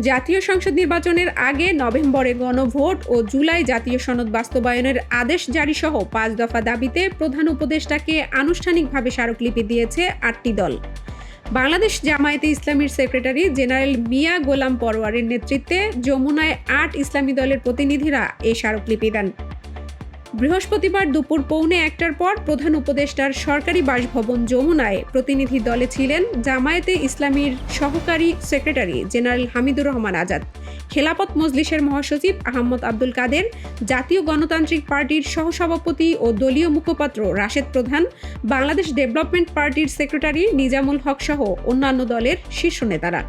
জাতীয় সংসদ নির্বাচনের আগে নভেম্বরে গণভোট ও জুলাই জাতীয় সনদ বাস্তবায়নের আদেশ জারি সহ পাঁচ দফা দাবিতে প্রধান উপদেষ্টাকে আনুষ্ঠানিকভাবে স্মারকলিপি দিয়েছে আটটি দল। বাংলাদেশ জামায়াতে ইসলামীর সেক্রেটারি জেনারেল মিয়া গোলাম পরোয়ারের নেতৃত্বে যমুনায় আট ইসলামী দলের প্রতিনিধিরা এই স্মারকলিপি দেন। বৃহস্পতিবার দুপুর পৌনে একটার পর প্রধান উপদেষ্টার সরকারি বাসভবন যমুনায় প্রতিনিধি দলে ছিলেন জামায়াতে ইসলামীর সহকারী সেক্রেটারি জেনারেল হামিদুর রহমান আজাদ খেলাপত মজলিসের মহাসচিব আহমদ আব্দুল কাদের, জাতীয় গণতান্ত্রিক পার্টির সহসভাপতি ও দলীয় মুখপাত্র রাশেদ প্রধান, বাংলাদেশ ডেভেলপমেন্ট পার্টির সেক্রেটারি নিজামুল হক সহ অন্যান্য দলের শীর্ষ নেতারা।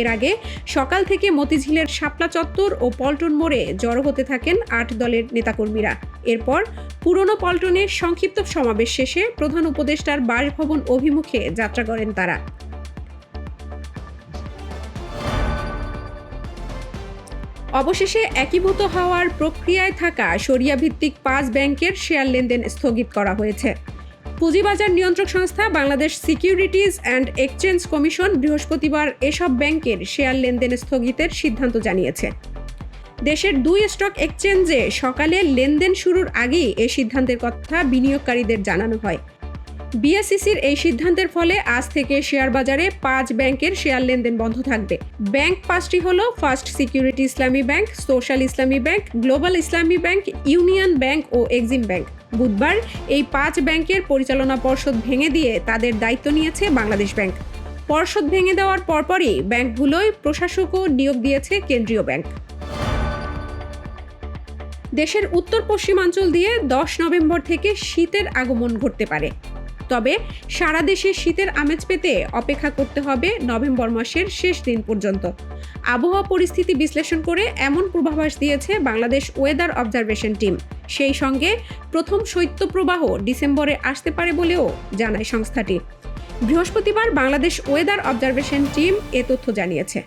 এর আগে সকাল থেকে মতিঝিলের শাপলা চত্বর ও পল্টন মোড়ে জড়ো হতে থাকেন আট দলের নেতাকর্মীরা। এরপর পুরনো পল্টনের সংক্ষিপ্ত সমাবেশ শেষে প্রধান উপদেষ্টার বাসভবন অভিমুখে যাত্রা করেন তারা। অবশেষে একীভূত হওয়ার প্রক্রিয়ায় থাকা সরিয়া ভিত্তিক পাঁচ ব্যাংকের শেয়ার লেনদেন স্থগিত করা হয়েছে। পুঁজিবাজার নিয়ন্ত্রক সংস্থা, Bangladesh securities and exchange commission বৃহস্পতিবার এসব ব্যাংকের শেয়ার লেনদেন স্থগিতের সিদ্ধান্ত জানিয়েছে। দেশের দুই স্টক এক্সচেঞ্জে সকালে লেনদেন শুরুর আগেই এ সিদ্ধান্তের কথা বিনিয়োগকারীদের জানানো হয়। বিএসসিসির এই সিদ্ধান্তের ফলে আজ থেকে শেয়ার বাজারে পাঁচ ব্যাংকের শেয়ার লেনদেন বন্ধ থাকবে। ব্যাংক পাঁচটি হলো first security Islami bank, social Islami bank, global Islami bank, union bank ও এক্সিম ব্যাংক। বুধবার এই পাঁচ ব্যাংকের পরিচালনা পর্ষদ ভেঙে দিয়ে তাদের দায়িত্ব নিয়েছে বাংলাদেশ ব্যাংক। পর্ষদ ভেঙে দেওয়ার পরপরই ব্যাংকগুলোয় প্রশাসকও নিয়োগ দিয়েছে কেন্দ্রীয় ব্যাংক। দেশের উত্তর পশ্চিমাঞ্চল দিয়ে দশ নভেম্বর থেকে শীতের আগমন ঘটতে পারে। তবে সারা দেশে শীতের আমেজ পেতে অপেক্ষা করতে হবে নভেম্বর মাসের শেষ দিন পর্যন্ত। আবহাওয়া পরিস্থিতি বিশ্লেষণ করে এমন পূর্বাভাস দিয়েছে বাংলাদেশ ওয়েদার অবজারভেশন টিম সেই সঙ্গে প্রথম শৈত্যপ্রবাহ ডিসেম্বরে আসতে পারে বলেও জানায় সংস্থাটি। বৃহস্পতিবার বাংলাদেশ ওয়েদার অবজারভেশন টিম এ তথ্য জানিয়েছে।